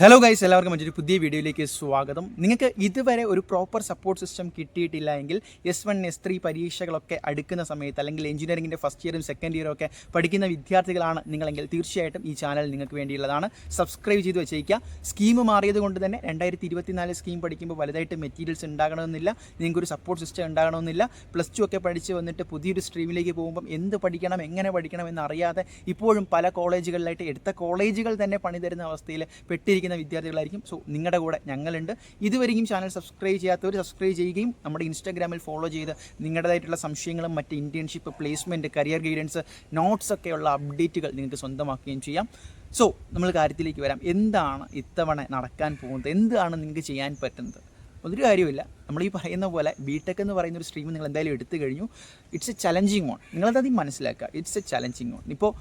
Hello guys എല്ലാവർക്കും മറ്റൊരു പുതിയ വീഡിയോയിലേക്ക് സ്വാഗതം. നിങ്ങൾക്ക് ഇതുവരെ ഒരു പ്രോപ്പർ സപ്പോർട്ട് സിസ്റ്റം കിട്ടിയിട്ടില്ല എങ്കിൽ എസ് വൺ എസ് ത്രീ പരീക്ഷകളൊക്കെ അടുക്കുന്ന സമയത്ത് അല്ലെങ്കിൽ എഞ്ചിനീയറിംഗിന്റെ ഫസ്റ്റ് ഇയറും സെക്കൻഡ് ഇയറും ഒക്കെ പഠിക്കുന്ന വിദ്യാർത്ഥികളാണ് നിങ്ങളെങ്കിൽ തീർച്ചയായിട്ടും ഈ ചാനൽ നിങ്ങൾക്ക് വേണ്ടിയുള്ളതാണ്. സബ്സ്ക്രൈബ് ചെയ്ത് വെച്ചേക്കുക. സ്കീം മാറിയത് കൊണ്ട് തന്നെ രണ്ടായിരത്തി ഇരുപത്തിനാല് സ്കീം പഠിക്കുമ്പോൾ വലുതായിട്ട് മെറ്റീരിയൽസ് ഉണ്ടാകണമെന്നില്ല. നിങ്ങൾക്കൊരു സപ്പോർട്ട് സിസ്റ്റം ഉണ്ടാകണമെന്നില്ല. പ്ലസ് ടു ഒക്കെ പഠിച്ച് വന്നിട്ട് പുതിയൊരു സ്ട്രീമിലേക്ക് പോകുമ്പം എന്ത് പഠിക്കണം എങ്ങനെ പഠിക്കണം എന്നറിയാതെ ഇപ്പോഴും പല കോളേജുകളിലായിട്ട് എടുത്ത കോളേജുകൾ തന്നെ പണിതരുന്ന അവസ്ഥയിൽ പെട്ടിരിക്കുന്ന വിദ്യാർത്ഥികളായിരിക്കും. സോ നിങ്ങളുടെ കൂടെ ഞങ്ങളുണ്ട്. ഇതുവരെയും ചാനൽ സബ്സ്ക്രൈബ് ചെയ്യാത്തവർ സബ്സ്ക്രൈബ് ചെയ്യുകയും നമ്മുടെ ഇൻസ്റ്റാഗ്രാമിൽ ഫോളോ ചെയ്ത് നിങ്ങളുടേതായിട്ടുള്ള സംശയങ്ങളും മറ്റ് internship placement career guidance notes ഒക്കെയുള്ള അപ്ഡേറ്റുകൾ നിങ്ങൾക്ക് സ്വന്തമാക്കുകയും ചെയ്യാം. സോ നമ്മൾ കാര്യത്തിലേക്ക് വരാം. എന്താണ് ഇത്തവണ നടക്കാൻ പോകുന്നത്? എന്താണ് നിങ്ങൾക്ക് ചെയ്യാൻ പറ്റുന്നത്? ഒരു കാര്യമില്ല നമ്മൾ ഈ പറയുന്ന പോലെ ബിടെക് എന്ന് പറയുന്ന ഒരു സ്ട്രീം നിങ്ങൾ എന്തായാലും എടുത്തു കഴിഞ്ഞു. ഇറ്റ്സ് എ ചലഞ്ചിങ് ഓൺ നിങ്ങളത് മനസ്സിലാക്കുക. ഇറ്റ്സ് എ ചലഞ്ചിങ് ഓൺ ഇപ്പോൾ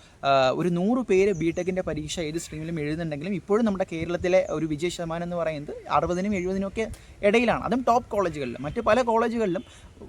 ഒരു നൂറ് പേര് ബിടെക്കിന്റെ പരീക്ഷ ഏത് സ്ട്രീമിലും എഴുതുന്നുണ്ടെങ്കിലും ഇപ്പോഴും നമ്മുടെ കേരളത്തിലെ ഒരു വിജയ ശതമാനം എന്ന് പറയുന്നത് അറുപതിനും എഴുപതിനും ഒക്കെ ഇടയിലാണ്. അതും ടോപ്പ് കോളേജുകളിലും മറ്റ് പല കോളേജുകളിലും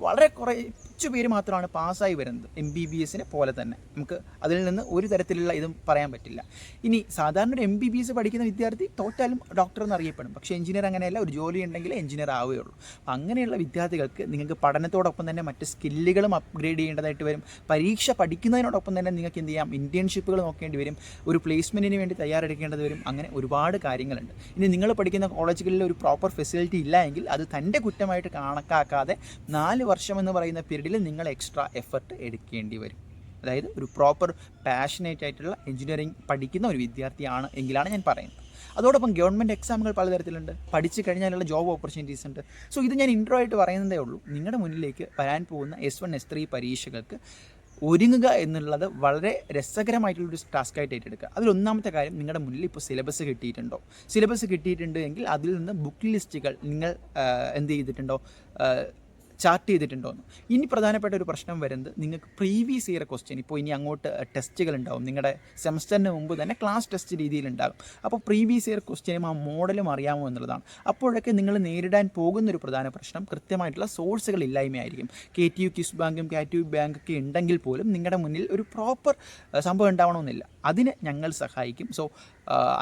വളരെ കുറച്ച് പേര് മാത്രമാണ് പാസ്സായി വരുന്നത് എം ബി ബി എസിനെ പോലെ തന്നെ. നമുക്ക് അതിൽ നിന്ന് ഒരു തരത്തിലുള്ള ഇതും പറയാൻ പറ്റില്ല. ഇനി സാധാരണ ഒരു എം ബി ബി എസ് പഠിക്കുന്ന വിദ്യാർത്ഥി തോറ്റാലും ഡോക്ടർ എന്ന് അറിയപ്പെടും. പക്ഷേ എഞ്ചിനീയർ അങ്ങനെയല്ല. ഒരു ജോലി ഉണ്ടെങ്കിൽ എഞ്ചിനീയർ ആവുകയുള്ളൂ. അങ്ങനെയുള്ള വിദ്യാർത്ഥികൾക്ക് നിങ്ങൾക്ക് പഠനത്തോടൊപ്പം തന്നെ മറ്റ് സ്കില്ലുകളും അപ്ഗ്രേഡ് ചെയ്യേണ്ടതായിട്ട് വരും. പരീക്ഷ പഠിക്കുന്നതിനോടൊപ്പം തന്നെ നിങ്ങൾക്ക് എന്ത് ചെയ്യാം? ഇന്റേൺഷിപ്പുകൾ നോക്കേണ്ടി വരും. ഒരു പ്ലേസ്മെന്റിന് വേണ്ടി തയ്യാറെടുക്കേണ്ടത് വരും. അങ്ങനെ ഒരുപാട് കാര്യങ്ങളുണ്ട്. ഇനി നിങ്ങൾ പഠിക്കുന്ന കോളേജുകളിൽ ഒരു പ്രോപ്പർ ഫെസിലിറ്റി ഇല്ല എങ്കിൽ അത് തന്റെ കുറ്റമായിട്ട് കണക്കാക്കാതെ നാല് വർഷം എന്ന് പറയുന്ന പീരീഡിൽ നിങ്ങൾ എക്സ്ട്രാ എഫർട്ട് എടുക്കേണ്ടി വരും. അതായത് ഒരു പ്രോപ്പർ പാഷനേറ്റ് ആയിട്ടുള്ള എഞ്ചിനീയറിംഗ് പഠിക്കുന്ന ഒരു വിദ്യാർത്ഥിയാണ് എങ്കിലാണ് ഞാൻ പറയുന്നത്. അതോടൊപ്പം ഗവൺമെന്റ് എക്സാമുകൾ പലതരത്തിലുണ്ട്. പഠിച്ചു കഴിഞ്ഞാലുള്ള ജോബ് ഓപ്പർച്യൂണിറ്റീസ് ഉണ്ട്. സോ ഇത് ഞാൻ ഇൻട്രോ ആയിട്ട് പറയുന്നതേ ഉള്ളൂ. നിങ്ങളുടെ മുന്നിലേക്ക് വരാൻ പോകുന്ന എസ് വൺ എസ് ത്രീ പരീക്ഷകൾക്ക് ഒരുങ്ങുക എന്നുള്ളത് വളരെ രസകരമായിട്ടുള്ളൊരു ടാസ്ക് ആയിട്ട് ഏറ്റെടുക്കുക. അതിലൊന്നാമത്തെ കാര്യം നിങ്ങളുടെ മുന്നിൽ ഇപ്പോൾ സിലബസ് കിട്ടിയിട്ടുണ്ടോ? സിലബസ് കിട്ടിയിട്ടുണ്ട് എങ്കിൽ അതിൽ നിന്ന് ബുക്ക് ലിസ്റ്റുകൾ നിങ്ങൾ എന്ത് ചെയ്തിട്ടുണ്ടോ? ചാർട്ട് ചെയ്തിട്ടുണ്ടോ എന്ന് ഇനി പ്രധാനപ്പെട്ട ഒരു പ്രശ്നം വരുന്നത് നിങ്ങൾക്ക് പ്രീവിയസ് ഇയർ ക്വസ്റ്റ്യൻ ഇപ്പോൾ ഇനി അങ്ങോട്ട് ടെസ്റ്റുകൾ ഉണ്ടാവും. നിങ്ങളുടെ സെമസ്റ്ററിന് മുമ്പ് തന്നെ ക്ലാസ് ടെസ്റ്റ് രീതിയിലുണ്ടാകും. അപ്പോൾ പ്രീവിയസ് ഇയർ ക്വസ്റ്റ്യനും ആ മോഡലും അറിയാമോ എന്നുള്ളതാണ്. അപ്പോഴൊക്കെ നിങ്ങൾ നേരിടാൻ പോകുന്ന ഒരു പ്രധാന പ്രശ്നം കൃത്യമായിട്ടുള്ള സോഴ്സുകൾ ഇല്ലായ്മയായിരിക്കും. കെ ടി യു കിസ് ബാങ്കും കെ ടി യു ബാങ്കൊക്കെ ഉണ്ടെങ്കിൽ പോലും നിങ്ങളുടെ മുന്നിൽ ഒരു പ്രോപ്പർ സംഭവം ഉണ്ടാവണമെന്നില്ല. അതിന് ഞങ്ങൾ സഹായിക്കും. സോ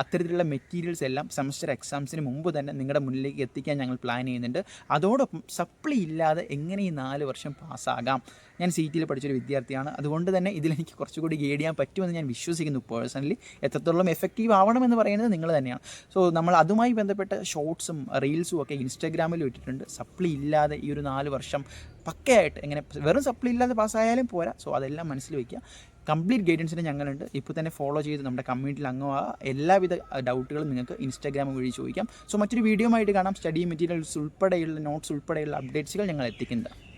അത്തരത്തിലുള്ള മെറ്റീരിയൽസ് എല്ലാം സെമസ്റ്റർ എക്സാംസിന് മുമ്പ് തന്നെ നിങ്ങളുടെ മുന്നിലേക്ക് എത്തിക്കാൻ ഞങ്ങൾ പ്ലാൻ ചെയ്യുന്നുണ്ട്. അതോടൊപ്പം സപ്ലി ഇല്ലാതെ എങ്ങനെ ഈ നാല് വർഷം പാസ്സാകാം? ഞാൻ സി ടിയിൽ പഠിച്ചൊരു വിദ്യാർത്ഥിയാണ്. അതുകൊണ്ട് തന്നെ ഇതിലെനിക്ക് കുറച്ചുകൂടി ഗൈഡ് ചെയ്യാൻ പറ്റുമെന്ന് ഞാൻ വിശ്വസിക്കുന്നു പേഴ്സണലി എത്രത്തോളം എഫക്റ്റീവ് ആവണമെന്ന് പറയുന്നത് നിങ്ങൾ തന്നെയാണ്. സോ നമ്മൾ അതുമായി ബന്ധപ്പെട്ട ഷോർട്സും റീൽസും ഒക്കെ ഇൻസ്റ്റാഗ്രാമിൽ ഇട്ടിട്ടുണ്ട്. സപ്ലി ഇല്ലാതെ ഈ ഒരു നാല് വർഷം പക്കയായിട്ട് എങ്ങനെ വെറും സപ്ലി ഇല്ലാതെ പാസ്സായാലും പോരാ. സോ അതെല്ലാം മനസ്സിൽ വയ്ക്കുക കംപ്ലീറ്റ് ഗൈഡൻസിന് ഞങ്ങളുണ്ട്. ഇപ്പോൾ തന്നെ ഫോളോ ചെയ്ത് നമ്മുടെ കമ്മ്യൂണിറ്റിയിൽ അംഗമാകുക എല്ലാവിധ ഡൗട്ടുകളും നിങ്ങൾക്ക് ഇൻസ്റ്റാഗ്രാം വഴി ചോദിക്കാം. സോ മറ്റൊരു വീഡിയോ ആയിട്ട് കാണാം. സ്റ്റഡി മെറ്റീരിയൽസ് ഉൾപ്പെടെയുള്ള നോട്ട്സ് ഉൾപ്പെടെയുള്ള അപ്ഡേറ്റ്സുകൾ ഞങ്ങൾ എത്തിക്കുന്നത്